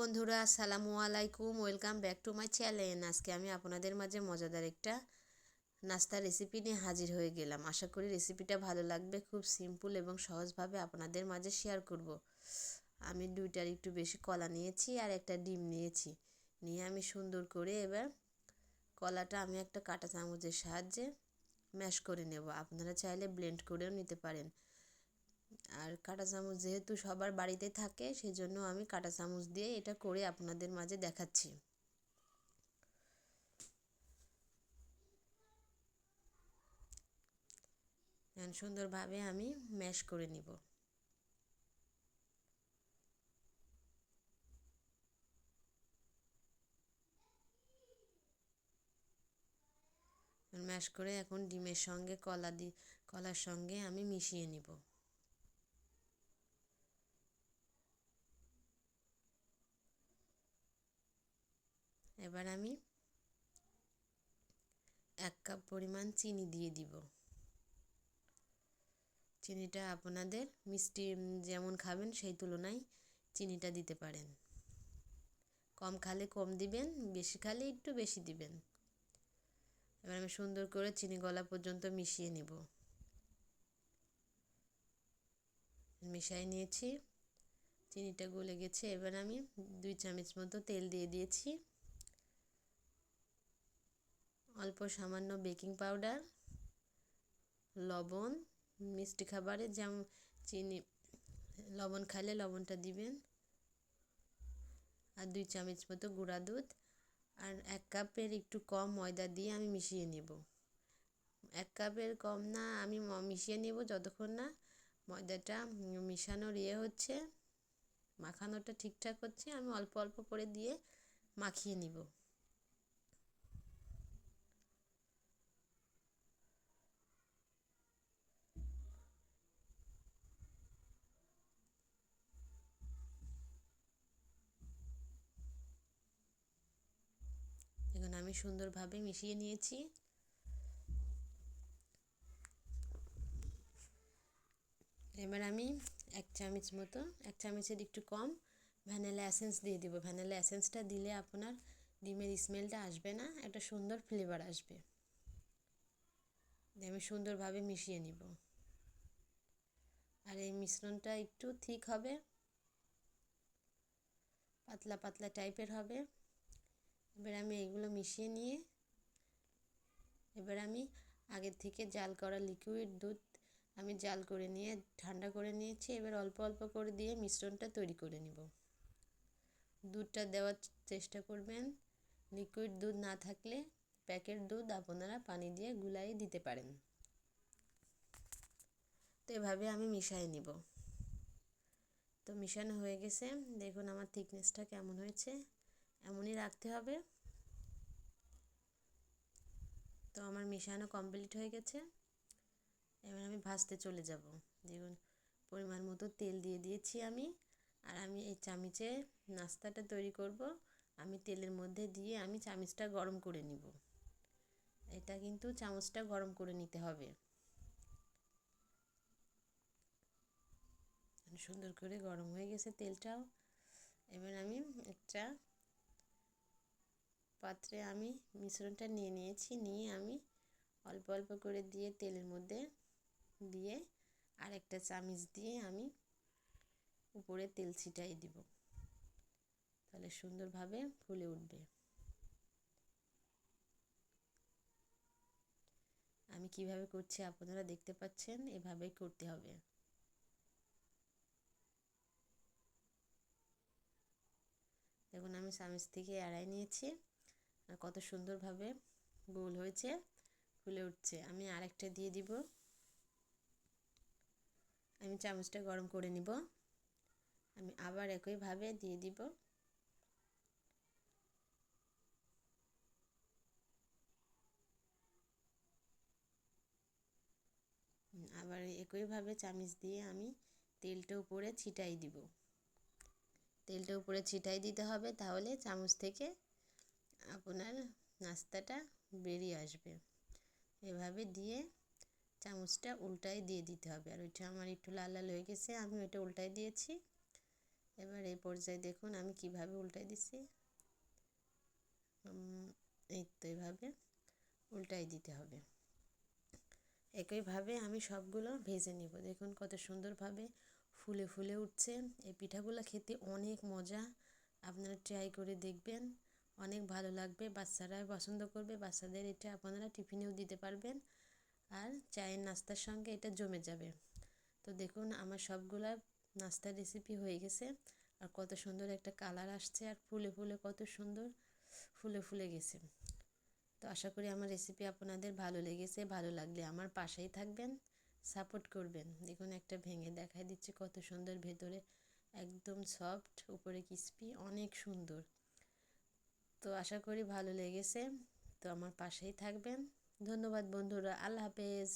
বন্ধুরা, আসসালামু আলাইকুম। Welcome back to my channel আজকে আমি আপনাদের মাঝে মজাদার একটা নাস্তার রেসিপি নিয়ে হাজির হয়ে গেলাম। আশা করি রেসিপিটা ভালো লাগবে, খুব সিম্পল এবং সহজভাবে আপনাদের মাঝে শেয়ার করব। আমি দুইটার একটু বেশি কলা নিয়েছি আর একটা ডিম নিয়েছি। নিয়ে আমি সুন্দর করে এবার কলাটা আমি একটা কাঁটা চামচের সাহায্যে ম্যাশ করে নেব। আপনারা চাইলে ব্লেন্ড করেও নিতে পারেন। আর কাঁটা চামচ যেহেতু সবার বাড়িতে থাকে, সেজন্য আমি কাঁটা চামচ দিয়ে এটা করে আপনাদের মাঝে দেখাচ্ছি। সুন্দরভাবে আমি ম্যাশ করে নিব। ম্যাশ করে এখন ডিমের সঙ্গে, কলা দি, কলার সঙ্গে আমি মিশিয়ে নিব। এবার আমি এক কাপ পরিমাণ চিনি দিয়ে দিব। চিনিটা আপনাদের মিষ্টি যেমন খাবেন সেই তুলনায় চিনিটা দিতে পারেন। কম খালে কম দিবেন, বেশি খালে একটু বেশি দিবেন। এবার আমি সুন্দর করে চিনি গলা পর্যন্ত মিশিয়ে নেব। মিশাই নিয়েছি, চিনিটা গলে গেছে। এবার আমি দুই চামচ মতো তেল দিয়ে দিয়েছি। অল্প সামান্য বেকিং পাউডার, লবণ, মিষ্টি খাবারে যেমন চিনি, লবণ খাইলে লবণটা দিবেন। আর দুই চামচ মতো গুঁড়া দুধ আর এক কাপের একটু কম ময়দা দিয়ে আমি মিশিয়ে নেব। এক কাপের কম না, আমি মিশিয়ে নেব যতক্ষণ না ময়দাটা মিশানোর ইয়ে হচ্ছে, মাখানোটা ঠিকঠাক হচ্ছে, আমি অল্প অল্প করে দিয়ে মাখিয়ে নিব এখন আমি সুন্দরভাবে মিশিয়ে নিয়েছি। এবার আমি এক চামচ মতো, এক চামচের একটু কম ভ্যানিলা অ্যাসেন্স দিয়ে দিব। ভ্যানিলা অ্যাসেন্সটা দিলে আপনার ডিমের স্মেলটা আসবে না, একটা সুন্দর ফ্লেভার আসবে। আমি সুন্দরভাবে মিশিয়ে নিব। আর এই মিশ্রণটা একটু ঠিক হবে, পাতলা পাতলা টাইপের হবে। এবার আমি এগুলো মিশিয়ে নিয়ে এবার আমি আগের থেকে জাল করা লিকুইড দুধ আমি জাল করে নিয়ে, ঠান্ডা করে নিয়েছি। এবার অল্প অল্প করে দিয়ে মিশ্রণটা তৈরি করে নিব। দুধটা দেওয়ার চেষ্টা করবেন। লিকুইড দুধ না থাকলে প্যাকেট দুধ আপনারা পানি দিয়ে গুলাই দিতে পারেন। তো এভাবে আমি মিশাই নিব। তো মিশানো হয়ে গেছে। দেখুন আমার থিকনেসটা কেমন হয়েছে। এমনই রাখতে হবে। তো আমার মিশানো কমপ্লিট হয়ে গেছে। এবার আমি ভাজতে চলে যাব। দেখুন, পরিমাণ মতো তেল দিয়ে দিয়েছি আমি। আর আমি এই চামিচে নাস্তাটা তৈরি করব। আমি তেলের মধ্যে দিয়ে আমি চামিচটা গরম করে নিব। এটা কিন্তু চামচটা গরম করে নিতে হবে। সুন্দর করে গরম হয়ে গেছে তেলটাও। এবার আমি একটা পাত্রে আমি মিশ্রণটা নিয়ে নিয়েছি। নিয়ে আমি অল্প অল্প করে দিয়ে তেলের মধ্যে দিয়ে আর একটা চামিচ দিয়ে আমি উপরে তেল ছিটাই দিব। তাহলে সুন্দরভাবে ফুলে উঠবে। আমি কীভাবে করছি আপনারা দেখতে পাচ্ছেন, এভাবেই করতে হবে। দেখুন, আমি চামিচ থেকে এড়াই নিয়েছি। আর কত সুন্দরভাবে গোল হয়েছে, ফুলে উঠছে। আমি আরেকটা দিয়ে দিব। আমি চামচটা গরম করে নিব। আমি আবার একইভাবে দিয়ে দিব। আবার একইভাবে চামিচ দিয়ে আমি তেলটা উপরে ছিটাই দিব। তেলটা উপরে ছিটাই দিতে হবে, তাহলে চামচ থেকে আপনার নাস্তাটা বেরিয়ে আসবে। এভাবে দিয়ে চামচটা উল্টাই দিয়ে দিতে হবে। আর ওইটা আমার একটু লাল লাল হয়ে গেছে, আমি ওইটা উল্টাই দিয়েছি। এবার এই পর্যায়ে দেখুন আমি কীভাবে উল্টাই দিচ্ছি এই তো এইভাবে উল্টাই দিতে হবে। একইভাবে আমি সবগুলো ভেজে নিব। দেখুন কত সুন্দরভাবে ফুলে ফুলে উঠছে। এই পিঠাগুলো খেতে অনেক মজা। আপনারা ট্রাই করে দেখবেন। অনেক ভালো লাগবে, বাচ্চারা পছন্দ করবে, বাচ্চাদের এটা আপনারা টিফিনেও দিতে পারবেন আর চায়ের নাস্তার সঙ্গে এটা জমে যাবে। তো দেখুন, আমার সবগুলা নাস্তার রেসিপি হয়ে গেছে আর কত সুন্দর একটা কালার আসছে আর ফুলে ফুলে কত সুন্দর ফুলে ফুলে গেছে। তো আশা করি আমার রেসিপি আপনাদের ভালো লেগেছে, ভালো লাগলে আমার পাশেই থাকবেন সাপোর্ট করবেন। দেখুন, একটা ভেঙে দেখাই দিচ্ছে কত সুন্দর ভেতরে, একদম সফট উপরে ক্রিসপি অনেক সুন্দর। তো আশা করি ভালো লেগেছে। তো আমার পাশেই থাকবেন। ধন্যবাদ বন্ধুরা আল্লাহ হাফেজ।